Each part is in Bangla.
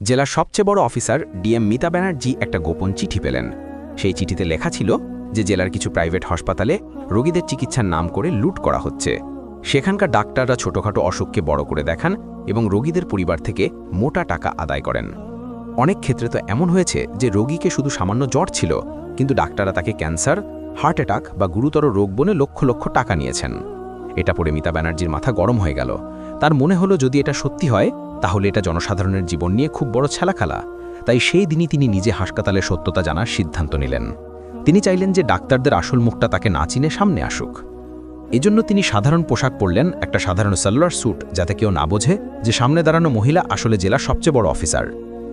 জেলার সবচেয়ে বড় অফিসার ডিএম মিতা ব্যানার্জি একটা গোপন চিঠি পেলেন। সেই চিঠিতে লেখা ছিল যে জেলার কিছু প্রাইভেট হাসপাতালে রোগীদের চিকিৎসার নাম করে লুট করা হচ্ছে। সেখানকার ডাক্তাররা ছোটখাটো অসুখকে বড় করে দেখান এবং রোগীদের পরিবার থেকে মোটা টাকা আদায় করেন। অনেক ক্ষেত্রে তো এমন হয়েছে যে রোগীকে শুধু সামান্য জ্বর ছিল, কিন্তু ডাক্তাররা তাকে ক্যান্সার, হার্ট অ্যাটাক বা গুরুতর রোগ বলে লক্ষ লক্ষ টাকা নিয়েছেন। এটা পড়ে মিতা ব্যানার্জির মাথা গরম হয়ে গেল। তার মনে হলো যদি এটা সত্যি হয় তাহলে এটা জনসাধারণের জীবন নিয়ে খুব বড় ছেলাখালা তাই সেই দিনই তিনি নিজে হাসপাতালে সত্যতা জানার সিদ্ধান্ত নিলেন। তিনি চাইলেন যে ডাক্তারদের আসল মুখটা তাকে না চিনে সামনে আসুক। এজন্য তিনি সাধারণ পোশাক পরলেন একটা সাধারণ সালোয়ার স্যুট, যাতে কেউ না বোঝে যে সামনে দাঁড়ানো মহিলা আসলে জেলার সবচেয়ে বড় অফিসার।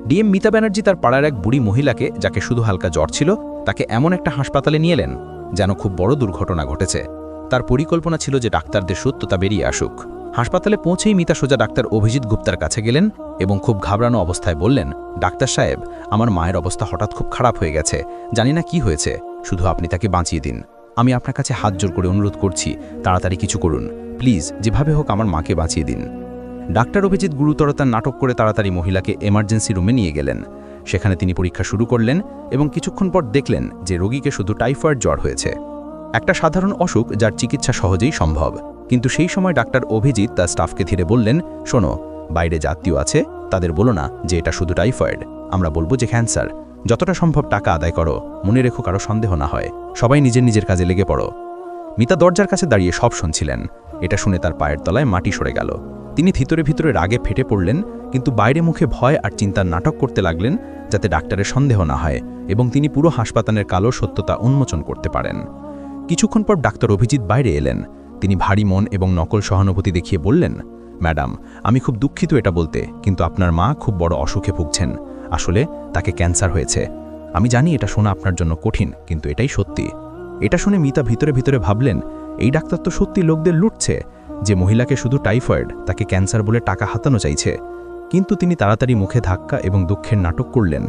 ডিএম মিতা ব্যানার্জি তার পাড়ার এক বুড়ি মহিলাকে, যাকে শুধু হালকা জ্বর ছিল, তাকে এমন একটা হাসপাতালে নিয়ে এলেন, যেন খুব বড় দুর্ঘটনা ঘটেছে। তার পরিকল্পনা ছিল যে ডাক্তারদের সত্যতা বেরিয়ে আসুক। হাসপাতালে পৌঁছেই মিতা সোজা ডাক্তার অভিজিৎ গুপ্তার কাছে গেলেন এবং খুব ঘাবড়ানো অবস্থায় বললেন, ডাক্তার সাহেব, আমার মায়ের অবস্থা হঠাৎ খুব খারাপ হয়ে গেছে। জানি না কি হয়েছে। শুধু আপনি তাকে বাঁচিয়ে দিন। আমি আপনার কাছে হাত জোর করে অনুরোধ করছি, তাড়াতাড়ি কিছু করুন। প্লিজ, যেভাবে হোক আমার মাকে বাঁচিয়ে দিন। ডাক্তার অভিজিৎ গুরুতরতার নাটক করে তাড়াতাড়ি মহিলাকে এমার্জেন্সি রুমে নিয়ে গেলেন। সেখানে তিনি পরীক্ষা শুরু করলেন এবং কিছুক্ষণ পর দেখলেন যে রোগীকে শুধু টাইফয়েড জ্বর হয়েছে। একটা সাধারণ অসুখ যার চিকিৎসা সহজেই সম্ভব। কিন্তু সেই সময় ডাক্তার অভিজিৎ তার স্টাফকে ধীরে বললেন, শোনো, বাইরে যাত্রীও আছে, তাদের বলো না যে এটা শুধু টাইফয়েড। আমরা বলব যে ক্যান্সার। যতটা সম্ভব টাকা আদায় করো, মনে রেখো কারও সন্দেহ না হয়। সবাই নিজের নিজের কাজে লেগে পড়ো। মিতা দরজার কাছে দাঁড়িয়ে সব শুনছিলেন। এটা শুনে তার পায়ের তলায় মাটি সরে গেল। তিনি ভিতরে ভিতরে রাগে ফেটে পড়লেন, কিন্তু বাইরে মুখে ভয় আর চিন্তার নাটক করতে লাগলেন যাতে ডাক্তারের সন্দেহ না হয় এবং তিনি পুরো হাসপাতালের কালো সত্যতা উন্মোচন করতে পারেন। কিছুক্ষণ পর ডাক্তার অভিজিৎ বাইরে এলেন। তিনি ভারী মন এবং নকল সহানুভূতি দেখিয়ে বললেন, ম্যাডাম, আমি খুব দুঃখিত এটা বলতে, কিন্তু আপনার মা খুব বড় অসুখে ভুগছেন। আসলে তাকে ক্যান্সার হয়েছে। আমি জানি এটা শোনা আপনার জন্য কঠিন, কিন্তু এটাই সত্যি। এটা শুনে মিতা ভিতরে ভিতরে ভাবলেন, এই ডাক্তার তো সত্যি লোকদের লুটছে, যে মহিলাকে শুধু টাইফয়েড, তাকে ক্যান্সার বলে টাকা হাতানো চাইছে। কিন্তু তিনি তাড়াতাড়ি মুখে ধাক্কা এবং দুঃখের নাটক করলেন।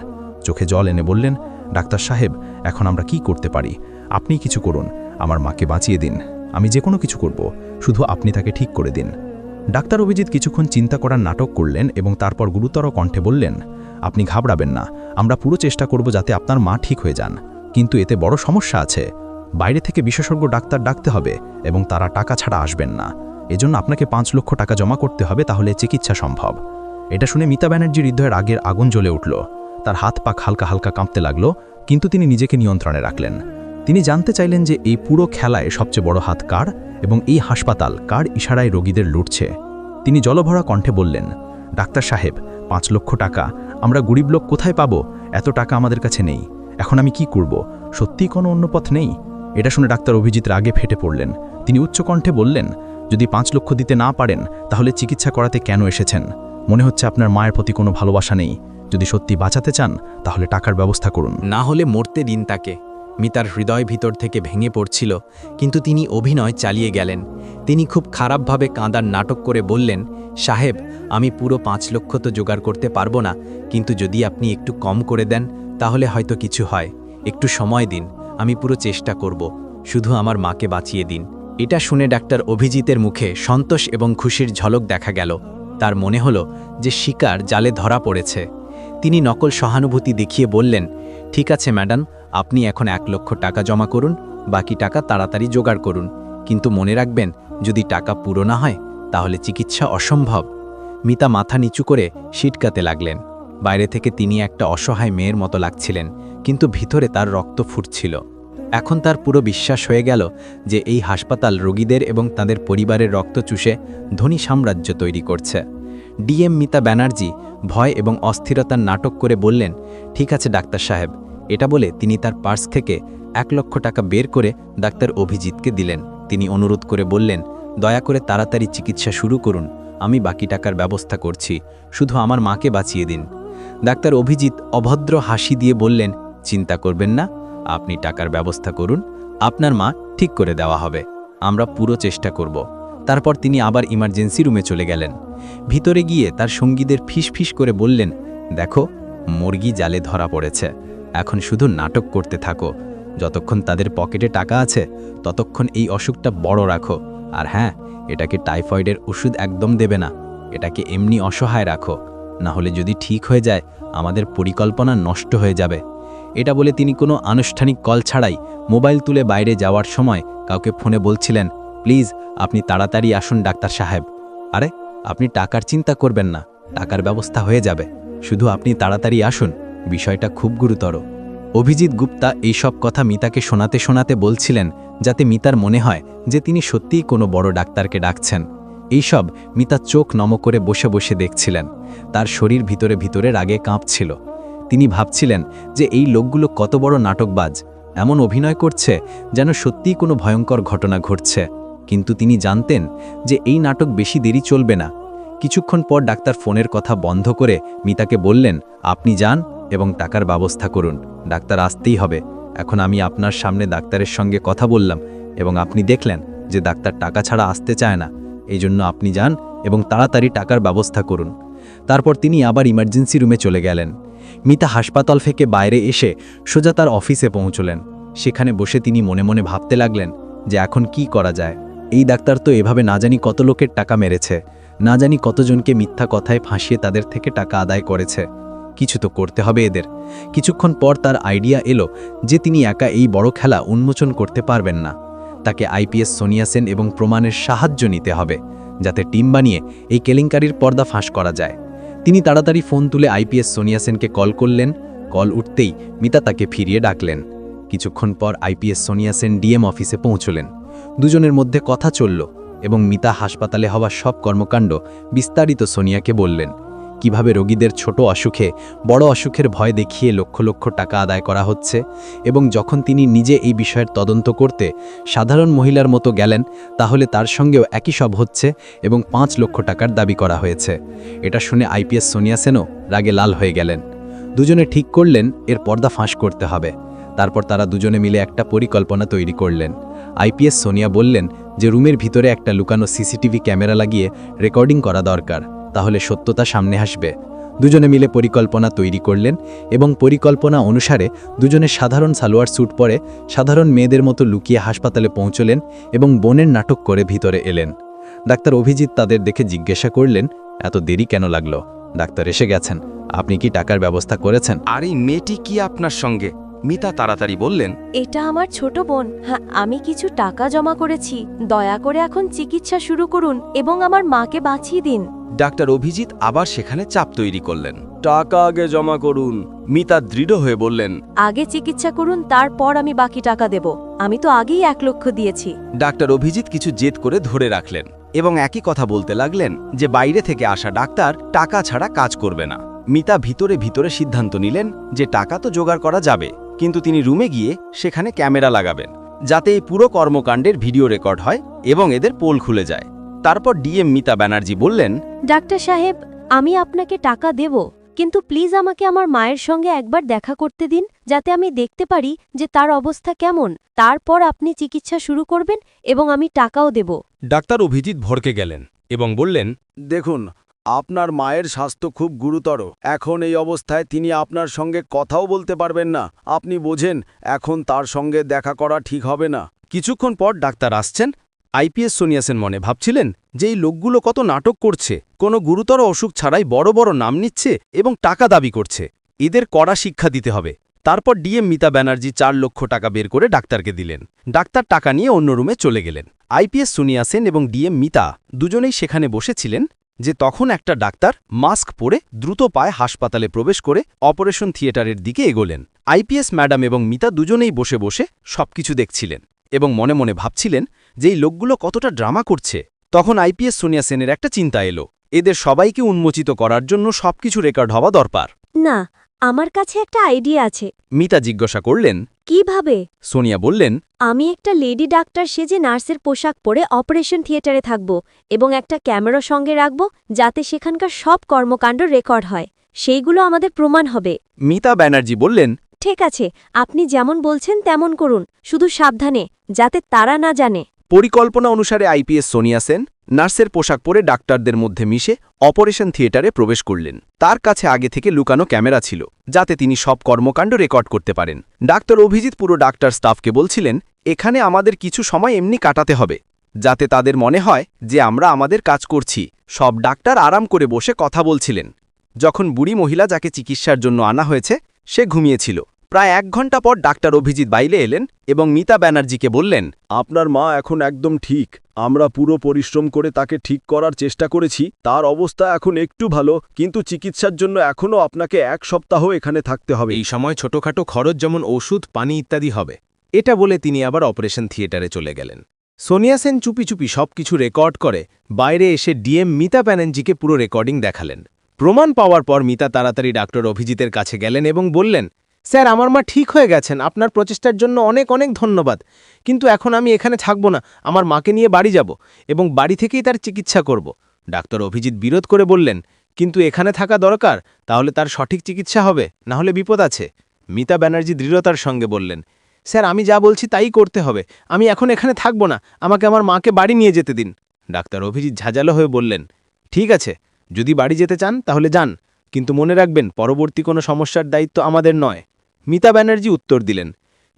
চোখে জল এনে বললেন, ডাক্তার সাহেব, এখন আমরা কি করতে পারি? আপনি কিছু করুন। আমার মাকে বাঁচিয়ে দিন। আমি যে কোনো কিছু করব, শুধু আপনি তাকে ঠিক করে দিন। ডাক্তার অভিজিৎ কিছুক্ষণ চিন্তা করার নাটক করলেন এবং তারপর গুরুতর কণ্ঠে বললেন, আপনি ঘাবড়াবেন না, আমরা পুরো চেষ্টা করব যাতে আপনার মা ঠিক হয়ে যান। কিন্তু এতে বড় সমস্যা আছে। বাইরে থেকে বিশেষজ্ঞ ডাক্তার ডাকতে হবে এবং তারা টাকা ছাড়া আসবেন না। এজন্য আপনাকে পাঁচ লক্ষ টাকা জমা করতে হবে, তাহলে চিকিৎসা সম্ভব। এটা শুনে মিতা ব্যানার্জির হৃদয়ের আগের আগুন জ্বলে উঠল। তার হাত পাক হালকা হালকা কাঁপতে লাগল, কিন্তু তিনি নিজেকে নিয়ন্ত্রণে রাখলেন। তিনি জানতে চাইলেন যে এই পুরো খেলায় সবচেয়ে বড় হাত কার এবং এই হাসপাতাল কার ইশারায় রোগীদের লুটছে। তিনি জলভরা কণ্ঠে বললেন, ডাক্তার সাহেব, পাঁচ লক্ষ টাকা। আমরা গরিব লোক কোথায় পাব? এত টাকা আমাদের কাছে নেই। এখন আমি কি করব? সত্যিই কোনো অন্য পথ নেই? এটা শুনে ডাক্তার অভিজিৎ রাগে ফেটে পড়লেন। তিনি উচ্চকণ্ঠে বললেন, যদি পাঁচ লক্ষ দিতে না পারেন, তাহলে চিকিৎসা করাতে কেন এসেছেন? মনে হচ্ছে আপনার মায়ের প্রতি কোনো ভালোবাসা নেই। যদি সত্যি বাঁচাতে চান, তাহলে টাকার ব্যবস্থা করুন। না হলে মরতে দিন তাকে। মিতার হৃদয় ভিতর থেকে ভেঙে পড়ছিল, কিন্তু তিনি অভিনয় চালিয়ে গেলেন। তিনি খুব খারাপভাবে কাঁদার নাটক করে বললেন, সাহেব, আমি পুরো পাঁচ লক্ষ তো জোগাড় করতে পারব না, কিন্তু যদি আপনি একটু কম করে দেন, তাহলে হয়তো কিছু হয়। একটু সময় দিন, আমি পুরো চেষ্টা করব, শুধু আমার মাকে বাঁচিয়ে দিন। এটা শুনে ডাক্তার অভিজিতের মুখে সন্তোষ এবং খুশির ঝলক দেখা গেল। তার মনে হলো যে শিকার জালে ধরা পড়েছে। তিনি নকল সহানুভূতি দেখিয়ে বললেন, ঠিক আছে ম্যাডাম, আপনি এখন এক লক্ষ টাকা জমা করুন, বাকি টাকা তাড়াতাড়ি জোগাড় করুন। কিন্তু মনে রাখবেন, যদি টাকা পুরো না হয়, তাহলে চিকিৎসা অসম্ভব। মিতা মাথা নিচু করে সিটকাতে লাগলেন। বাইরে থেকে তিনি একটা অসহায় মেয়ের মতো লাগছিলেন, কিন্তু ভিতরে তার রক্ত ফুটছিল। এখন তার পুরো বিশ্বাস হয়ে গেল যে এই হাসপাতাল রোগীদের এবং তাদের পরিবারের রক্ত চুষে ধনী সাম্রাজ্য তৈরি করছে। ডিএম মিতা ব্যানার্জি ভয় এবং অস্থিরতার নাটক করে বললেন, ঠিক আছে, ডাক্তার সাহেব। এটা বলে তিনি তার পার্স থেকে এক লক্ষ টাকা বের করে ডাক্তার অভিজিৎকে দিলেন। তিনি অনুরোধ করে বললেন, দয়া করে তাড়াতাড়ি চিকিৎসা শুরু করুন, আমি বাকি টাকার ব্যবস্থা করছি, শুধু আমার মাকে বাঁচিয়ে দিন। ডাক্তার অভিজিৎ অভদ্র হাসি দিয়ে বললেন, চিন্তা করবেন না, আপনি টাকার ব্যবস্থা করুন, আপনার মা ঠিক করে দেওয়া হবে, আমরা পুরো চেষ্টা করব। তারপর তিনি আবার ইমার্জেন্সি রুমে চলে গেলেন। ভিতরে গিয়ে তার সঙ্গীদের ফিস ফিস করে বললেন, দেখো, মুরগি জালে ধরা পড়েছে। এখন শুধু নাটক করতে থাকো। যতক্ষণ তাদের পকেটে টাকা আছে, ততক্ষণ এই অসুখটা বড় রাখো। আর হ্যাঁ এটাকে টাইফয়েডের ওষুধ একদম দেবে না। এটাকে এমনি অসহায় রাখো। না হলে যদি ঠিক হয়ে যায়, আমাদের পরিকল্পনা নষ্ট হয়ে যাবে। এটা বলে তিনি কোনো আনুষ্ঠানিক কল ছাড়াই মোবাইল তুলে বাইরে যাওয়ার সময় কাউকে ফোনে বলছিলেন প্লিজ, আপনি তাড়াতাড়ি আসুন ডাক্তার সাহেব। আরে, আপনি টাকার চিন্তা করবেন না, টাকার ব্যবস্থা হয়ে যাবে। শুধু আপনি তাড়াতাড়ি আসুন, বিষয়টা খুব গুরুতর। অভিজিৎ গুপ্তা এইসব কথা মিতাকে শোনাতে শোনাতে বলছিলেন, যাতে মিতার মনে হয় যে তিনি সত্যিই কোনো বড় ডাক্তারকে ডাকছেন। এইসব মিতা চোখ নম করে বসে বসে দেখছিলেন। তার শরীর ভিতরে ভিতরে রাগে কাঁপছিল। তিনি ভাবছিলেন যে এই লোকগুলো কত বড় নাটকবাজ, এমন অভিনয় করছে যেন সত্যিই কোনো ভয়ঙ্কর ঘটনা ঘটছে। কিন্তু তিনি জানতেন যে এই নাটক বেশি দেরি চলবে না। কিছুক্ষণ পর ডাক্তার ফোনের কথা বন্ধ করে মিতাকে বললেন, আপনি যান এবং টাকার ব্যবস্থা করুন। ডাক্তার আসতেই হবে। এখন আমি আপনার সামনে ডাক্তারের সঙ্গে কথা বললাম এবং আপনি দেখলেন যে ডাক্তার টাকা ছাড়া আসতে চায় না। এই জন্য আপনি যান এবং তাড়াতাড়ি টাকার ব্যবস্থা করুন। তারপর তিনি আবার ইমার্জেন্সি রুমে চলে গেলেন। মিতা হাসপাতাল থেকে বাইরে এসে সোজা তার অফিসে পৌঁছলেন। সেখানে বসে তিনি মনে মনে ভাবতে লাগলেন যে এখন কি করা যায়। এই ডাক্তার তো এভাবে না জানি কত লোকের টাকা মেরেছে, না জানি কতজনকে মিথ্যা কথায় ফাঁসিয়ে তাদের থেকে টাকা আদায় করেছে। কিছু তো করতে হবে এদের। কিছুক্ষণ পর তার আইডিয়া এলো যে তিনি একা এই বড় খেলা উন্মোচন করতে পারবেন না। তাকে আইপিএস সোনিয়া সেন এবং প্রমাণের সাহায্য নিতে হবে, যাতে টিম বানিয়ে এই কেলেঙ্কারির পর্দা ফাঁস করা যায়। তিনি তাড়াতাড়ি ফোন তুলে আইপিএস সোনিয়া সেনকে কল করলেন। কল উঠতেই মিতা তাকে ফিরিয়ে ডাকলেন। কিছুক্ষণ পর আইপিএস সোনিয়া সেন ডিএম অফিসে পৌঁছলেন। দুজনের মধ্যে কথা চলল এবং মিতা হাসপাতালে হওয়া সব কর্মকাণ্ড বিস্তারিত সোনিয়াকে বললেন। কীভাবে রোগীদের ছোট অসুখে বড় অসুখের ভয় দেখিয়ে লক্ষ লক্ষ টাকা আদায় করা হচ্ছে এবং যখন তিনি নিজে এই বিষয়ের তদন্ত করতে সাধারণ মহিলার মতো গেলেন, তাহলে তার সঙ্গেও একই সব হচ্ছে এবং পাঁচ লক্ষ টাকার দাবি করা হয়েছে। এটা শুনে আইপিএস সোনিয়া সেনও রাগে লাল হয়ে গেলেন। দুজনে ঠিক করলেন, এর পর্দা ফাঁস করতে হবে। তারপর তারা দুজনে মিলে একটা পরিকল্পনা তৈরি করলেন। আইপিএস সোনিয়া বললেন যে রুমের ভিতরে একটা লুকানো সিসিটিভি ক্যামেরা লাগিয়ে রেকর্ডিং করা দরকার, তাহলে সত্যতা সামনে আসবে। দুজনে মিলে পরিকল্পনা তৈরি করলেন এবং পরিকল্পনা অনুসারে দুজনে সাধারণ সালোয়ার স্যুট পরে সাধারণ মেয়েদের মতো লুকিয়ে হাসপাতালে পৌঁছলেন এবং বোনের নাটক করে ভিতরে এলেন। ডাক্তার অভিজিৎ তাদের দেখে জিজ্ঞাসা করলেন, এত দেরি কেন লাগল? ডাক্তার এসে গেছেন। আপনি কি টাকার ব্যবস্থা করেছেন? আর এই মেয়েটি কি আপনার সঙ্গে? মিতা তাড়াতাড়ি বললেন এটা আমার ছোট বোন। হ্যাঁ আমি কিছু টাকা জমা করেছি। দয়া করে এখন চিকিৎসা শুরু করুন এবং আমার মাকে বাঁচিয়ে দিন। ডাক্তার অভিজিৎ আবার সেখানে চাপ তৈরি করলেন। টাকা আগে জমা করুন। মিতা দৃঢ় হয়ে বললেন আগে চিকিৎসা করুন তারপর আমি বাকি টাকা দেব। আমি তো আগেই এক লক্ষ দিয়েছি। ডাক্তার অভিজিৎ কিছু জেদ করে ধরে রাখলেন এবং একই কথা বলতে লাগলেন যে বাইরে থেকে আসা ডাক্তার টাকা ছাড়া কাজ করবে না। মিতা ভিতরে ভিতরে সিদ্ধান্ত নিলেন যে টাকা তো জোগাড় করা যাবে। কিন্তু তিনি রুমে গিয়ে সেখানে ক্যামেরা লাগাবেন যাতে এই পুরো কর্মকাণ্ডের ভিডিও রেকর্ড হয় এবং এদের পোল খুলে যায়। তারপর ডিএম মিতা ব্যানার্জি বললেন ডাক্তার সাহেব আমি আপনাকে টাকা দেব কিন্তু প্লিজ আমাকে আমার মায়ের সঙ্গে একবার দেখা করতে দিন যাতে আমি দেখতে পারি যে তার অবস্থা কেমন। তারপর আপনি চিকিৎসা শুরু করবেন এবং আমি টাকাও দেব। ডাক্তার অভিজিৎ ভরকে গেলেন এবং বললেন দেখুন আপনার মায়ের স্বাস্থ্য খুব গুরুতর। এখন এই অবস্থায় তিনি আপনার সঙ্গে কথাও বলতে পারবেন না। আপনি বোঝেন, এখন তার সঙ্গে দেখা করা ঠিক হবে না। কিছুক্ষণ পর ডাক্তার আসছেন। আইপিএস সোনিয়াসেন মনে ভাবছিলেন যে এই লোকগুলো কত নাটক করছে, কোনো গুরুতর অসুখ ছাড়াই বড় বড় নাম নিচ্ছে এবং টাকা দাবি করছে। এদের কড়া শিক্ষা দিতে হবে। তারপর ডিএম মিতা ব্যানার্জি চার লক্ষ টাকা বের করে ডাক্তারকে দিলেন। ডাক্তার টাকা নিয়ে অন্য রুমে চলে গেলেন। আইপিএস সোনিয়াসেন এবং ডিএম মিতা দুজনেই সেখানে বসেছিলেন। যে তখন একটা ডাক্তার মাস্ক পরে দ্রুত পায়ে হাসপাতালে প্রবেশ করে অপারেশন থিয়েটারের দিকে এগোলেন। আইপিএস ম্যাডাম এবং মিতা দুজনেই বসে বসে সবকিছু দেখছিলেন এবং মনে মনে ভাবছিলেন যে এই লোকগুলো কতটা ড্রামা করছে। তখন আইপিএস সোনিয়া সেনের একটা চিন্তা এলো। এদের সবাইকে উন্মোচিত করার জন্য সবকিছু রেকর্ড হওয়া দরকার। না আমার কাছে একটা আইডিয়া আছে। মিতা জিজ্ঞাসা করলেন কীভাবে? সোনিয়া বললেন আমি একটা লেডি ডাক্তার সেজে নার্সের পোশাক পরে অপারেশন থিয়েটারে থাকব এবং একটা ক্যামেরা সঙ্গে রাখব যাতে সেখানকার সব কর্মকাণ্ড রেকর্ড হয়। সেইগুলো আমাদের প্রমাণ হবে। মিতা ব্যানার্জি বললেন ঠিক আছে আপনি যেমন বলছেন তেমন করুন। শুধু সাবধানে যাতে তারা না জানে। পরিকল্পনা অনুসারে আইপিএস সোনিয়া সেন নার্সের পোশাক পরে ডাক্তারদের মধ্যে মিশে অপারেশন থিয়েটারে প্রবেশ করলেন। তার কাছে আগে থেকে লুকানো ক্যামেরা ছিল, যাতে তিনি সব কর্মকাণ্ড রেকর্ড করতে পারেন। ডাক্তার অভিজিৎ পুরো ডাক্তার স্টাফকে বলছিলেন, এখানে আমাদের কিছু সময় এমনি কাটাতে হবে, যাতে তাদের মনে হয় যে আমরা আমাদের কাজ করছি। সব ডাক্তার আরাম করে বসে কথা বলছিলেন। যখন বুড়ি মহিলা যাকে চিকিৎসার জন্য আনা হয়েছে, সে ঘুমিয়েছিল। প্রায় এক ঘণ্টা পর ডাক্তার অভিজিৎ বাইলে এলেন এবং মিতা ব্যানার্জিকে বললেন, আপনার মা এখন একদম ঠিক। আমরা পুরো পরিশ্রম করে তাকে ঠিক করার চেষ্টা করেছি। তার অবস্থা এখন একটু ভালো, কিন্তু চিকিৎসার জন্য এখনও আপনাকে এক সপ্তাহ এখানে থাকতে হবে। এই সময় ছোটখাটো খরচ যেমন ওষুধ, পানি ইত্যাদি হবে। এটা বলে তিনি আবার অপারেশন থিয়েটারে চলে গেলেন। সোনিয়া সেন চুপি চুপি সবকিছু রেকর্ড করে, বাইরে এসে ডিএম মিতা ব্যানার্জিকে পুরো রেকর্ডিং দেখালেন। প্রমাণ পাওয়ার পর মিতা তাড়াতাড়ি ডাক্তার অভিজিতের কাছে গেলেন এবং বললেন স্যার, আমার মা ঠিক হয়ে গেছেন। আপনার প্রচেষ্টার জন্য অনেক অনেক ধন্যবাদ। কিন্তু এখন আমি এখানে থাকব না। আমার মাকে নিয়ে বাড়ি যাব এবং বাড়ি থেকেই তার চিকিৎসা করব। ডাক্তার অভিজিৎ বিরোধ করে বললেন, কিন্তু এখানে থাকা দরকার, তাহলে তার সঠিক চিকিৎসা হবে, না হলে বিপদ আছে। মিতা ব্যানার্জি দৃঢ়তার সঙ্গে বললেন, স্যার, আমি যা বলছি তাই করতে হবে। আমি এখন এখানে থাকব না। আমাকে আমার মাকে বাড়ি নিয়ে যেতে দিন। ডাক্তার অভিজিৎ ঝাঁঝালো হয়ে বললেন, ঠিক আছে। যদি বাড়ি যেতে চান, তাহলে যান। কিন্তু মনে রাখবেন, পরবর্তী কোনো সমস্যার দায়িত্ব আমাদের নয়। মিতা ব্যানার্জি উত্তর দিলেন,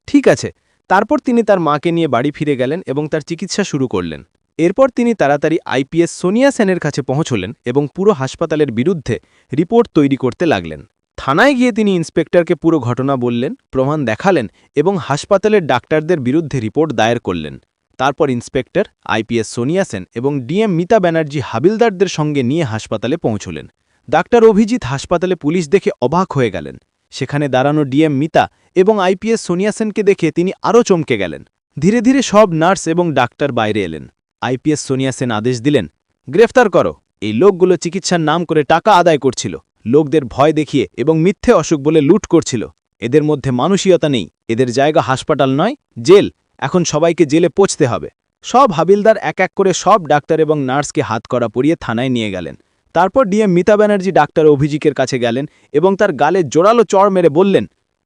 ঠিক আছে। তারপর তিনি তার মাকে নিয়ে বাড়ি ফিরে গেলেন এবং তার চিকিৎসা শুরু করলেন। এরপর তিনি তাড়াতাড়ি আইপিএস সোনিয়া সেনের কাছে পৌঁছলেন এবং পুরো হাসপাতালের বিরুদ্ধে রিপোর্ট তৈরি করতে লাগলেন। থানায় গিয়ে তিনি ইন্সপেক্টরকে পুরো ঘটনা বললেন, প্রমাণ দেখালেন এবং হাসপাতালের ডাক্তারদের বিরুদ্ধে রিপোর্ট দায়ের করলেন। তারপর ইন্সপেক্টর আইপিএস সোনিয়া সেন এবং ডিএম মিতা ব্যানার্জি হাবিলদারদের সঙ্গে নিয়ে হাসপাতালে পৌঁছলেন। ডাক্তার অভিজিৎ হাসপাতালে পুলিশ দেখে অবাক হয়ে গেলেন। সেখানে দাঁড়ানো ডিএম মিতা এবং আইপিএস সোনিয়া সেনকে দেখে তিনি আরও চমকে গেলেন। ধীরে ধীরে সব নার্স এবং ডাক্তার বাইরে এলেন। আইপিএস সোনিয়া সেন আদেশ দিলেন, গ্রেফতার করো। এই লোকগুলো চিকিৎসার নাম করে টাকা আদায় করছিল। লোকদের ভয় দেখিয়ে এবং মিথ্যে অসুখ বলে লুট করছিল। এদের মধ্যে মানসিকতা নেই, এদের জায়গা হাসপাতাল নয়, জেল। এখন সবাইকে জেলে পৌঁছতে হবে। সব হাবিলদার এক এক করে সব ডাক্তার এবং নার্সকে হাত করা পরিয়ে থানায় নিয়ে গেলেন। তারপর ডিএম মিতা ব্যানার্জি ডাক্তার অভিজিকের কাছে গেলেন এবং তার গালে জোরালো চড় মেরে বললেন,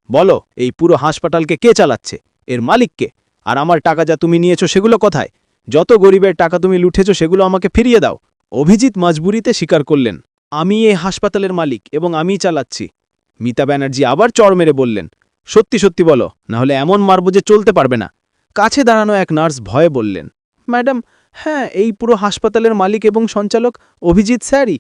বলো, এই পুরো হাসপাতালকে কে চালাচ্ছে? এর মালিককে? আর আমার টাকা যা তুমি নিয়েছো সেগুলো কোথায়? যত গরিবের টাকা তুমি লুঠেছ সেগুলো আমাকে ফিরিয়ে দাও। অভিজিৎ মজবুরিতে স্বীকার করলেন, আমি এই হাসপাতালের মালিক এবং আমিই চালাচ্ছি। মিতা ব্যানার্জি আবার চড় মেরে বললেন, সত্যি সত্যি বলো নাহলে এমন মারব যে চলতে পারবে না। কাছে দাঁড়ানো এক নার্স ভয়ে বললেন, ম্যাডাম হ্যাঁ এই পুরো হাসপাতালের মালিক এবং সঞ্চালক অভিজিৎ স্যারই।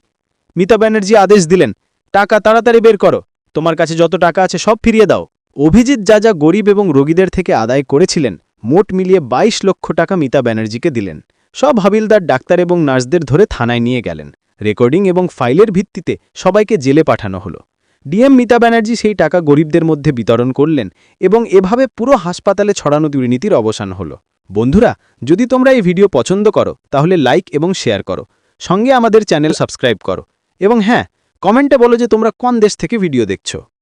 মিতা ব্যানার্জি আদেশ দিলেন, টাকা তাড়াতাড়ি বের করো। তোমার কাছে যত টাকা আছে সব ফিরিয়ে দাও। অভিজিৎ যা যা গরিব এবং রোগীদের থেকে আদায় করেছিলেন, মোট মিলিয়ে ২২ লক্ষ টাকা মিতা ব্যানার্জিকে দিলেন। সব হাবিলদার, ডাক্তার এবং নার্সদের ধরে থানায় নিয়ে গেলেন। রেকর্ডিং এবং ফাইলের ভিত্তিতে সবাইকে জেলে পাঠানো হলো। ডিএম মিতা ব্যানার্জি সেই টাকা গরিবদের মধ্যে বিতরণ করলেন এবং এভাবে পুরো হাসপাতালে ছড়ানো দুর্নীতির অবসান হলো। বন্ধুরা, যদি তোমরা এই ভিডিও পছন্দ করো, তাহলে লাইক এবং শেয়ার করো। সঙ্গে আমাদের চ্যানেল সাবস্ক্রাইব করো। এবং হ্যাঁ কমেন্টে বলো যে তোমরা কোন দেশ থেকে ভিডিও দেখছ।